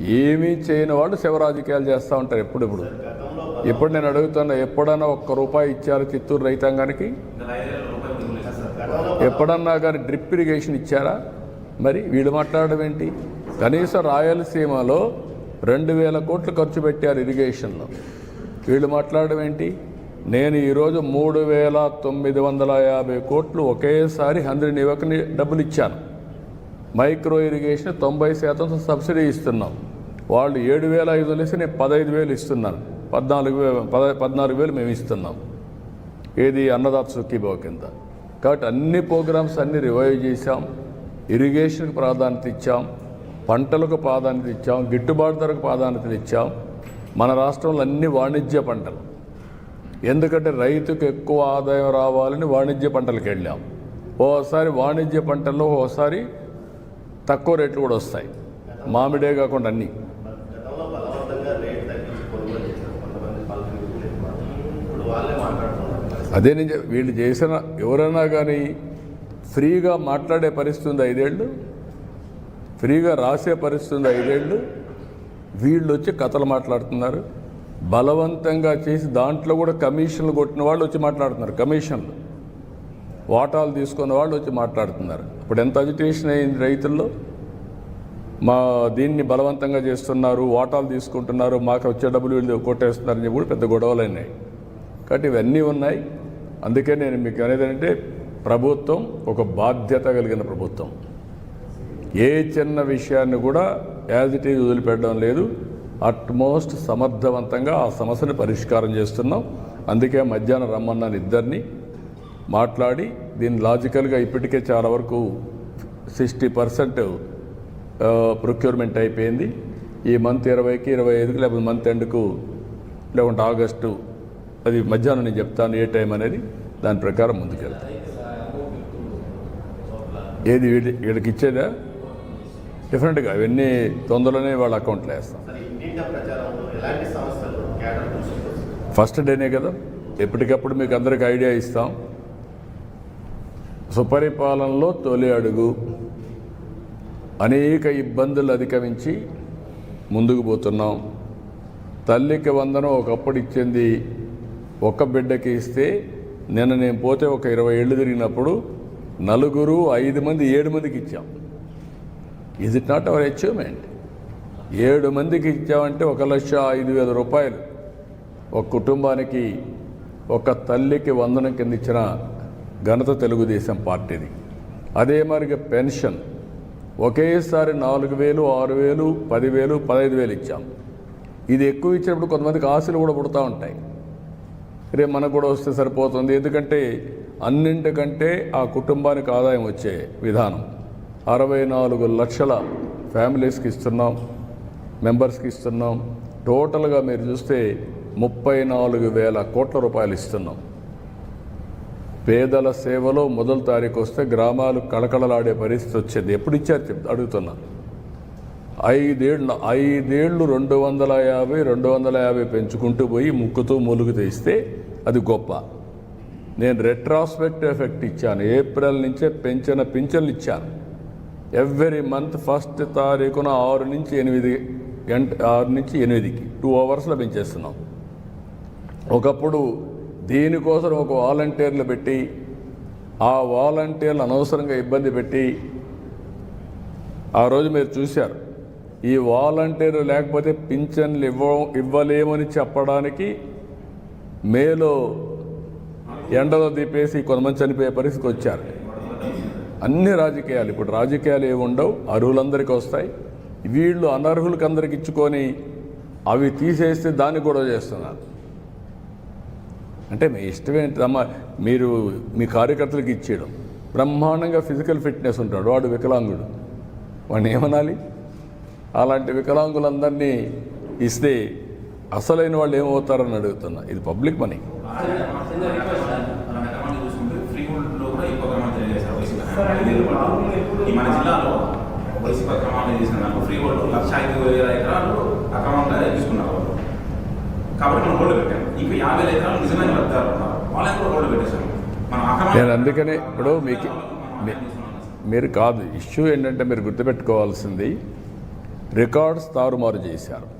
ఏమీ చేయని వాళ్ళు శివ రాజకీయాలు చేస్తూ ఉంటారు ఎప్పుడెప్పుడు. ఇప్పుడు నేను అడుగుతున్నా ఎప్పుడన్నా ఒక్క రూపాయి ఇచ్చారు చిత్తూరు రైతాంగానికి? ఎప్పుడన్నా కానీ డ్రిప్ ఇరిగేషన్ ఇచ్చారా? మరి వీళ్ళు మాట్లాడడం ఏంటి? కనీసం రాయలసీమలో రెండు వేల కోట్లు ఖర్చు పెట్టారు ఇరిగేషన్లో. వీళ్ళు మాట్లాడడం ఏంటి? నేను ఈరోజు మూడు వేల తొమ్మిది వందల యాభై కోట్లు ఒకేసారి హండ్రెడ్ యువకుని డబ్బులు ఇచ్చాను. మైక్రో ఇరిగేషన్ తొంభై శాతం సబ్సిడీ ఇస్తున్నాం. వాళ్ళు ఏడు వేల ఐదు వందలు ఇస్తే నేను పదహైదు వేలు ఇస్తున్నాను. పద్నాలుగు వే పద పద్నాలుగు వేలు మేము ఇస్తున్నాం. ఏది అన్నదాత సుఖీభావ కింద. కాబట్టి అన్ని ప్రోగ్రామ్స్ అన్నీ రివైవ్ చేశాం. ఇరిగేషన్కి ప్రాధాన్యత ఇచ్చాం. పంటలకు ప్రాధాన్యత ఇచ్చాం. గిట్టుబాటు ధరకు ప్రాధాన్యత ఇచ్చాం. మన రాష్ట్రంలో అన్ని వాణిజ్య పంటలు. ఎందుకంటే రైతుకు ఎక్కువ ఆదాయం రావాలని వాణిజ్య పంటలకు వెళ్ళాం. ఓసారి వాణిజ్య పంటల్లో ఓసారి తక్కువ రేట్లు కూడా వస్తాయి. మామిడే కాకుండా అన్నీ గతంలో బలవంతంగా రేట్ తగ్గించి కొనుగోలు చేశారు కొంతమంది పలుకు ఇప్పుడు వాళ్ళే మాట్లాడుతున్నారు అదే నేను వీళ్ళు చేసిన ఎవరైనా కానీ ఫ్రీగా మాట్లాడే పరిస్థితి ఉంది ఐదేళ్ళు? ఫ్రీగా రాసే పరిస్థితి ఉంది ఐదేళ్ళు? వీళ్ళు వచ్చి కథలు మాట్లాడుతున్నారు. బలవంతంగా చేసి దాంట్లో కూడా కమిషన్లు కొట్టిన వాళ్ళు వచ్చి మాట్లాడుతున్నారు కమిషన్లు. వాటాలు తీసుకున్న వాళ్ళు వచ్చి మాట్లాడుతున్నారు. ఇప్పుడు ఎంత అజిటేషన్ అయింది రైతుల్లో? మా దీన్ని బలవంతంగా చేస్తున్నారు వాటాలు తీసుకుంటున్నారు మాకు వచ్చే డబ్బులు వీళ్ళు కొట్టేస్తున్నారని చెప్పి కూడా పెద్ద గొడవలు అయినాయి. కాబట్టి ఇవన్నీ ఉన్నాయి. అందుకే నేను మీకు అనేది అంటే ప్రభుత్వం ఒక బాధ్యత కలిగిన ప్రభుత్వం. ఏ చిన్న విషయాన్ని కూడా యాజ్ ఇట్ ఈజ్ వదిలిపెట్టడం లేదు. అట్మోస్ట్ సమర్థవంతంగా ఆ సమస్యను పరిష్కారం చేస్తున్నాం. అందుకే మధ్యాహ్నం రమ్మన్నాను ఇద్దరిని. మాట్లాడి దీన్ని లాజికల్గా ఇప్పటికే చాలా వరకు సిక్స్టీ పర్సెంట్ ప్రొక్యూర్మెంట్ అయిపోయింది. ఈ మంత్ ఇరవైకి ఇరవై ఐదుకి లేకపోతే మంత్ ఎండ్కు లేకుంటే ఆగస్టు అది మధ్యాహ్నం నేను చెప్తాను ఏ టైం అనేది దాని ప్రకారం ముందుకెళ్తాను ఏది వీడి వీళ్ళకి ఇచ్చేదా? డిఫరెంట్గా అవన్నీ తొందరలోనే వాళ్ళ అకౌంట్లో వేస్తాం. ఫస్ట్ డేనే కదా ఎప్పటికప్పుడు మీకు అందరికి ఐడియా ఇస్తాం. సుపరిపాలనలో తొలి అడుగు అనేక ఇబ్బందులు అధిగమించి ముందుకు పోతున్నాం. తల్లికి వందనం ఒకప్పుడు ఇచ్చింది ఒక బిడ్డకి ఇస్తే నిన్న నేను పోతే ఒక ఇరవై ఏళ్ళు తిరిగినప్పుడు నలుగురు ఐదు మంది ఏడు మందికి ఇచ్చాం. Is it not our achievement ఏడు మందికి ఇచ్చామంటే ఒక లక్ష ఐదు వేల రూపాయలు. ఒక కుటుంబానికి ఒక తల్లికి వందనం కింద ఇచ్చిన ఘనత తెలుగుదేశం పార్టీది. అదే మరిగా పెన్షన్. ఒకేసారి నాలుగు వేలు ఆరు వేలు పదివేలు పదహైదు వేలు ఇచ్చాం. ఇది ఎక్కువ ఇచ్చినప్పుడు కొంతమందికి ఆశలు కూడా పుడతా ఉంటాయి. రేపు మనకు కూడా వస్తే సరిపోతుంది. ఎందుకంటే అన్నింటికంటే ఆ కుటుంబానికి ఆదాయం వచ్చే విధానం. అరవై నాలుగు లక్షల ఫ్యామిలీస్కి ఇస్తున్నాం మెంబర్స్కి ఇస్తున్నాం. టోటల్గా మీరు చూస్తే ముప్పై నాలుగు వేల కోట్ల రూపాయలు ఇస్తున్నాం. పేదల సేవలో మొదటి తారీఖు వస్తే గ్రామాలు కళకళలాడే పరిస్థితి వచ్చేది. ఎప్పుడు ఇచ్చారు చెప్ అడుగుతున్నా. ఐదేళ్ళు ఐదేళ్ళు రెండు వందల యాభై రెండు వందల యాభై పెంచుకుంటూ పోయి ముక్కుతూ మూలుగు తీస్తే అది గొప్ప. నేను రెట్రాస్పెక్ట్ ఎఫెక్ట్ ఇచ్చాను. ఏప్రిల్ నుంచే పెంచిన పింఛన్లు ఇచ్చాను. ఎవ్రీ మంత్ ఫస్ట్ తారీఖున ఆరు నుంచి ఎనిమిది గంట ఆరు నుంచి ఎనిమిదికి టూ అవర్స్లో పెంచేస్తున్నాం. ఒకప్పుడు దీనికోసం ఒక వాలంటీర్లు పెట్టి ఆ వాలంటీర్లు అనవసరంగా ఇబ్బంది పెట్టి ఆ రోజు మీరు చూశారు. ఈ వాలంటీర్ లేకపోతే పింఛన్లు ఇవ్వ ఇవ్వలేమని చెప్పడానికి మేలో ఎండలో దీపేసి కొంతమంది చనిపోయే పరిస్థితికి వచ్చారు. అన్ని రాజకీయాలు ఇప్పుడు రాజకీయాలు ఏమి ఉండవు అర్హులందరికీ వస్తాయి. వీళ్ళు అనర్హులకి అందరికి ఇచ్చుకొని అవి తీసేస్తే దాన్ని కూడా చేస్తున్నారు. అంటే మీ ఇష్టం ఏంటమ్మా మీరు మీ కార్యకర్తలకు ఇచ్చేయడం. బ్రహ్మాండంగా ఫిజికల్ ఫిట్నెస్ ఉంటాడు వాడు వికలాంగుడు. వాడిని ఏమనాలి? అలాంటి వికలాంగులందరినీ ఇస్తే అసలైన వాళ్ళు ఏమవుతారని అడుగుతున్నా. ఇది పబ్లిక్ మనీ. మన జిల్లాలో వైసీపీ అక్రమాలు చేసిన దాంట్లో ఫ్రీ హోల్డ్ లక్ష ఐదు వేల ఎకరాలు అక్రమంగా తీసుకున్నారు వాళ్ళు. కాబట్టి మనం హోల్డ్ పెట్టాం ఇంకా యాభై వేల ఎకరాలు నిజమైన వాళ్ళని కూడా హోల్డ్ నేను అందుకనే ఇప్పుడు మీకు మీ- మీరు కాదు. ఇష్యూ ఏంటంటే మీరు గుర్తుపెట్టుకోవాల్సింది. రికార్డ్స్ తారుమారు చేశారు.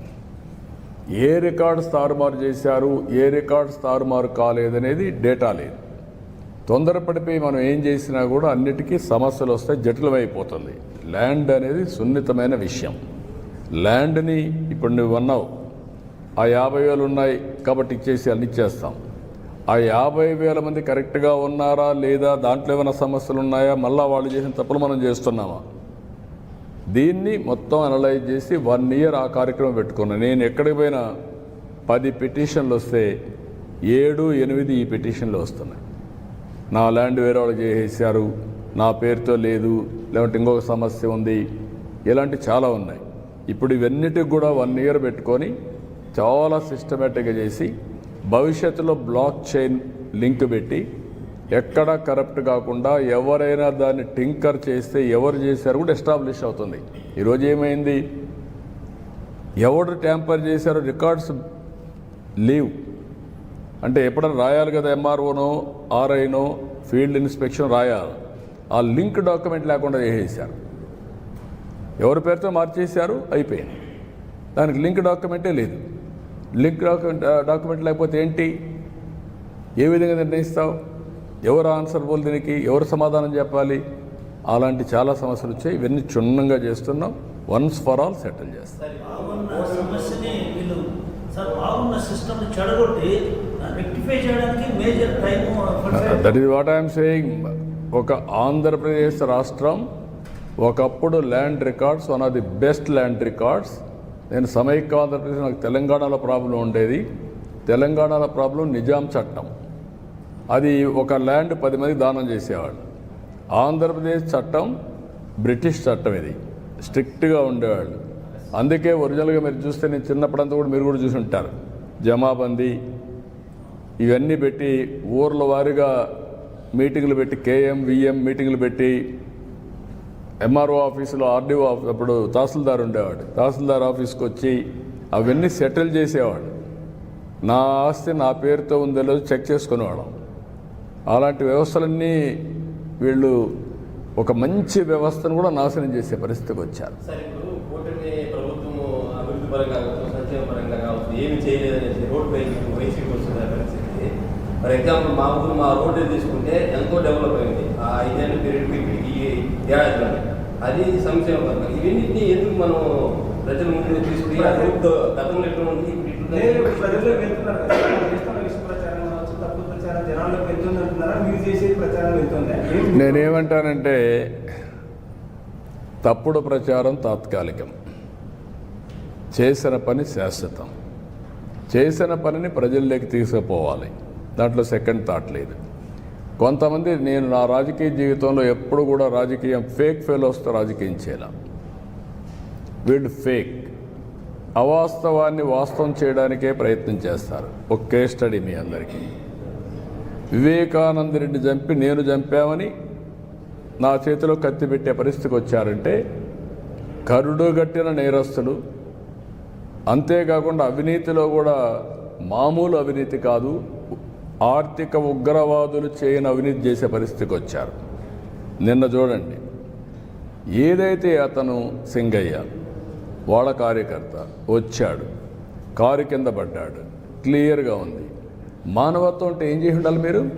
ఏ రికార్డ్స్ తారుమారు చేశారు ఏ రికార్డ్స్ తారుమారు కాలేదనేది డేటా లేదు. తొందరపడిపోయి మనం ఏం చేసినా కూడా అన్నిటికీ సమస్యలు వస్తాయి జటిలమైపోతుంది. ల్యాండ్ అనేది సున్నితమైన విషయం. ల్యాండ్ని ఇప్పుడు నువ్వు అన్నావు ఆ యాభై వేలు ఉన్నాయి కాబట్టి ఇచ్చేసి అన్ని ఇచ్చేస్తాం. ఆ యాభై వేల మంది కరెక్ట్గా ఉన్నారా లేదా దాంట్లో ఏమైనా సమస్యలు ఉన్నాయా? మళ్ళీ వాళ్ళు చేసిన తప్పులు మనం చేస్తున్నామా? దీన్ని మొత్తం అనలైజ్ చేసి వన్ ఇయర్ ఆ కార్యక్రమం పెట్టుకున్నాను నేను ఎక్కడికి పోయినా పది పిటిషన్లు వస్తే ఏడు ఎనిమిది ఈ పిటిషన్లు వస్తున్నాయి. నా ల్యాండ్ వేరే వాళ్ళు చేసేసారు నా పేరుతో లేదు లేదంటే ఇంకొక సమస్య ఉంది ఇలాంటి చాలా ఉన్నాయి. ఇప్పుడు ఇవన్నిటికి కూడా వన్ ఇయర్ పెట్టుకొని చాలా సిస్టమేటిక్గా చేసి భవిష్యత్తులో బ్లాక్ చైన్ లింక్ పెట్టి ఎక్కడ కరప్ట్ కాకుండా ఎవరైనా దాన్ని టింకర్ చేస్తే ఎవరు చేశారు కూడా ఎస్టాబ్లిష్ అవుతుంది. ఈరోజు ఏమైంది? ఎవరు ట్యాంపర్ చేశారో రికార్డ్స్ లీవ్. అంటే ఎప్పుడైనా రాయాలి కదా ఎంఆర్ఓనో ఆర్ఐనో ఫీల్డ్ ఇన్స్పెక్షన్ రాయాలి. ఆ లింక్ డాక్యుమెంట్ లేకుండా చేసేసారు ఎవరి పేరుతో మార్చేశారు? అయిపోయింది. దానికి లింక్ డాక్యుమెంటే లేదు. లింక్ డాక్యుమెంట్ డాక్యుమెంట్ లేకపోతే ఏంటి? ఏ విధంగా నిర్ణయిస్తావు? ఎవరు ఆన్సర్బుల్ దీనికి ఎవరు సమాధానం చెప్పాలి? అలాంటి చాలా సమస్యలు వచ్చాయి. ఇవన్నీ క్షుణ్ణంగా చేస్తున్నాం. వన్స్ ఫర్ ఆల్ సెటిల్ చేస్తాం. That is what I'm saying ఒక ఆంధ్రప్రదేశ్ రాష్ట్రం ఒకప్పుడు land records one of the best land records. నేను సమైక్య ఆంధ్రప్రదేశ్ నాకు తెలంగాణలో ప్రాబ్లం ఉండేది. తెలంగాణలో ప్రాబ్లం నిజాం చట్టం. అది ఒక ల్యాండ్ పది మంది దానం చేసేవాళ్ళు. ఆంధ్రప్రదేశ్ చట్టం బ్రిటిష్ చట్టం ఇది. స్ట్రిక్ట్గా ఉండేవాళ్ళు. అందుకే ఒరిజినల్గా మీరు చూస్తే నేను చిన్నప్పుడంతా కూడా మీరు కూడా చూసి ఉంటారు. జమాబందీ ఇవన్నీ పెట్టి ఊర్ల వారీగా మీటింగులు పెట్టి కేఎం విఎం మీటింగులు పెట్టి ఎంఆర్ఓ ఆఫీసులో ఆర్డీఓ ఆఫీస్ అప్పుడు తహసీల్దార్ ఉండేవాడు. తహసీల్దార్ ఆఫీస్కి వచ్చి అవన్నీ సెటిల్ చేసేవాడు. నా ఆస్తి నా పేరుతో ఉందో లేదో చెక్ చేసుకునేవాళ్ళం. అలాంటి వ్యవస్థలన్నీ వీళ్ళు ఒక మంచి వ్యవస్థను కూడా నాశనం చేసే పరిస్థితికి వచ్చారు. సార్ ఇప్పుడు కూటమి ప్రభుత్వం అభివృద్ధి పరంగా కావచ్చు సంక్షేమ పరంగా కావచ్చు ఏమి చేయలేదనేసి రోడ్ పై వైసీపీ వస్తున్న పరిస్థితి. ఫర్ ఎగ్జాంపుల్ మా ఊరు మా రోడ్డు తీసుకుంటే ఎంతో డెవలప్ అయింది. ఆ ఐదేళ్ళ ఇప్పటికి ఏడాదిలో అది సంక్షేమ పరంగా. ఇవన్నింటినీ ఎందుకు మనం ప్రజల ముందు తీసుకుని గతంలో ఎట్లా ఉంది ఇప్పుడు లేదు, ఇట్లా ప్రజల్లో వెళ్తున్నారు కదా సార్. మీరు చేస్తున్న విష ప్రచారం కావచ్చు తప్పుడు ప్రచారం జనాల్లోకి వెళ్తుంది అంటున్నారా మీరు చేసే ప్రచారం వెళ్తుందా ఏం- నేనేమంటానంటే తప్పుడు ప్రచారం తాత్కాలికం. చేసిన పని శాశ్వతం. చేసిన పనిని ప్రజల్లోకి తీసుకుపోవాలి. దాంట్లో సెకండ్ థాట్ లేదు. కొంతమంది నేను నా రాజకీయ జీవితంలో ఎప్పుడు కూడా రాజకీయం ఫేక్ ఫెలోస్తో రాజకీయం చేయాల. వీళ్ళు ఫేక్ అవాస్తవాన్ని వాస్తవం చేయడానికే ప్రయత్నం చేస్తారు. ఒక కేస్ స్టడీ మీ అందరికీ. వివేకానంద రెడ్డి చంపి నేను చంపామని నా చేతిలో కత్తి పెట్టే పరిస్థితికి వచ్చారంటే కరుడు గట్టిన నేరస్తులు అంతేకాకుండా అవినీతిలో కూడా మామూలు అవినీతి కాదు ఆర్థిక ఉగ్రవాదులు చేయని అవినీతి చేసే పరిస్థితికి వచ్చారు. నిన్న చూడండి ఏదైతే అతను సింగయ్య వాళ్ళ కార్యకర్త వచ్చాడు కారు కింద పడ్డాడు క్లియర్గా ఉంది. మానవత్వం అంటే ఏం చేసి ఉండాలి మీరు?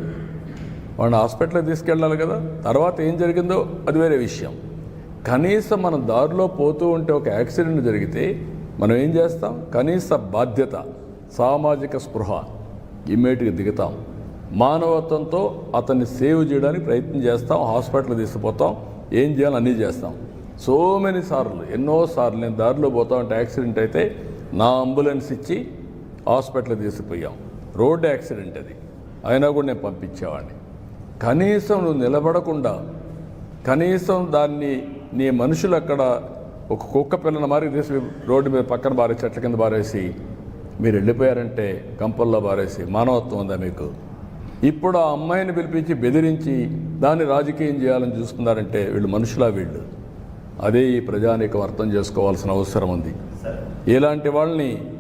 వాడిని హాస్పిటల్కి తీసుకెళ్ళాలి కదా. తర్వాత ఏం జరిగిందో అది వేరే విషయం. కనీసం మనం దారిలో పోతూ ఉంటే ఒక యాక్సిడెంట్ జరిగితే మనం ఏం చేస్తాం? కనీస బాధ్యత సామాజిక స్పృహ ఇమ్మీడియట్గా దిగుతాం. మానవత్వంతో అతన్ని సేవ్ చేయడానికి ప్రయత్నం చేస్తాం హాస్పిటల్ తీసుకుపోతాం ఏం చేయాలో అన్నీ చేస్తాం. సో మెనీ సార్లు ఎన్నో సార్లు నేను దారిలో పోతా ఉంటే యాక్సిడెంట్ అయితే నా అంబులెన్స్ ఇచ్చి హాస్పిటల్ తీసుకుపోయాం. రోడ్ యాక్సిడెంట్ అది. అయినా కూడా నేను పంపించేవాడిని. కనీసం నువ్వు నిలబడకుండా కనీసం దాన్ని నీ మనుషులు అక్కడ ఒక కుక్క పిల్లని మారి తీసి రోడ్డు మీద పక్కన బారేసి చెట్ల కింద బారేసి మీరు వెళ్ళిపోయారంటే కంపల్లో బారేసి మానవత్వం ఉందా మీకు? ఇప్పుడు ఆ అమ్మాయిని పిలిపించి బెదిరించి దాన్ని రాజకీయం చేయాలని చూస్తున్నారంటే వీళ్ళు మనుషులా వీళ్ళు? అదే ఈ ప్రజానీకం అర్థం చేసుకోవాల్సిన అవసరం ఉంది. ఇలాంటి వాళ్ళని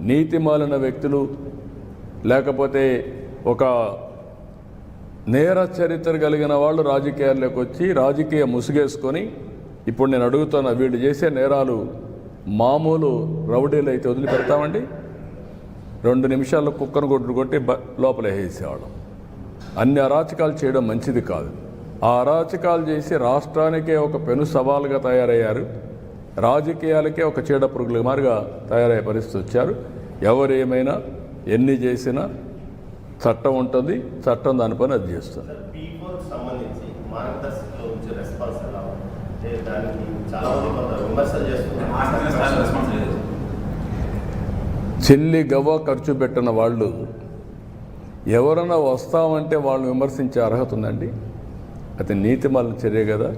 నీతిమాలిన వ్యక్తులు లేకపోతే ఒక నేర చరిత్ర కలిగిన వాళ్ళు రాజకీయాల్లోకి వచ్చి రాజకీయ ముసుగేసుకొని ఇప్పుడు నేను అడుగుతున్న వీళ్ళు చేసే నేరాలు మామూలు రౌడీలు అయితే వదిలిపెడతామండి. రెండు నిమిషాల్లో కుక్కను కొట్టు కొట్టి బ లోపల వేసేవాళ్ళం అన్ని అరాచకాలు చేయడం మంచిది కాదు. ఆ అరాచకాలు చేసి రాష్ట్రానికే ఒక పెను సవాలుగా తయారయ్యారు. రాజకీయాలకే ఒక చీడ పురుగుల మారిగా తయారయ్యే పరిస్థితి వచ్చారు. ఎవరు ఏమైనా ఎన్ని చేసినా చట్టం ఉంటుంది చట్టం దాని పని అది చేస్తుంది. చెల్లి గవ్వ ఖర్చు పెట్టిన వాళ్ళు ఎవరైనా వస్తామంటే వాళ్ళని విమర్శించే అర్హత ఉందండి. అది నీతి మళ్ళీ చర్య కదా.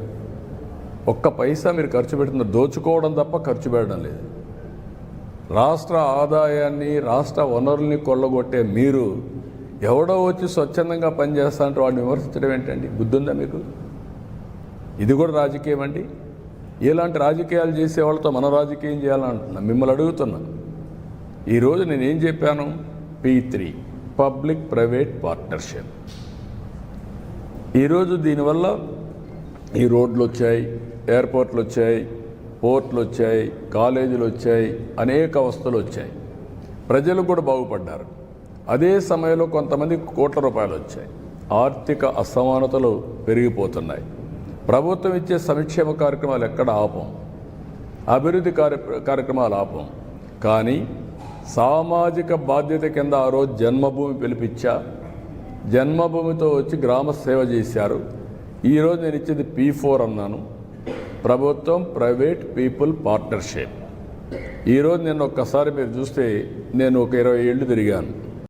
ఒక్క పైసా మీరు ఖర్చు పెట్టిన దోచుకోవడం తప్ప ఖర్చు పెట్టడం లేదు. రాష్ట్ర ఆదాయాన్ని రాష్ట్ర వనరుల్ని కొల్లగొట్టే మీరు ఎవడో వచ్చి స్వచ్ఛందంగా పనిచేస్తా అంటే వాడిని విమర్శించడం ఏంటండి? బుద్ధుందా మీకు? ఇది కూడా రాజకీయం అండి. ఇలాంటి రాజకీయాలు చేసే వాళ్ళతో మన రాజకీయం చేయాలంటున్నా మిమ్మల్ని అడుగుతున్నా. ఈరోజు నేనేం చెప్పాను? P three public private partnership. ఈరోజు దీనివల్ల ఈ రోడ్లు వచ్చాయి ఎయిర్పోర్ట్లు వచ్చాయి పోర్ట్లు వచ్చాయి కాలేజీలు వచ్చాయి అనేక వస్తువులు వచ్చాయి ప్రజలు కూడా బాగుపడ్డారు. అదే సమయంలో కొంతమంది కోట్ల రూపాయలు వచ్చాయి ఆర్థిక అసమానతలు పెరిగిపోతున్నాయి. ప్రభుత్వం ఇచ్చే సంక్షేమ కార్యక్రమాలు ఎక్కడ ఆపం? అభివృద్ధి కార్య కార్యక్రమాలు ఆపం. కానీ సామాజిక బాధ్యత కింద ఆ రోజు జన్మభూమి పిలిపించా జన్మభూమితో వచ్చి గ్రామ సేవ చేశారు ఈరోజు నేను ఇచ్చేది పీ ఫోర్ అన్నాను. ప్రభుత్వం ప్రైవేట్ పీపుల్ పార్ట్నర్షిప్. ఈరోజు నేను ఒక్కసారి మీరు చూస్తే నేను ఒక ఇరవై ఏళ్ళు తిరిగాను.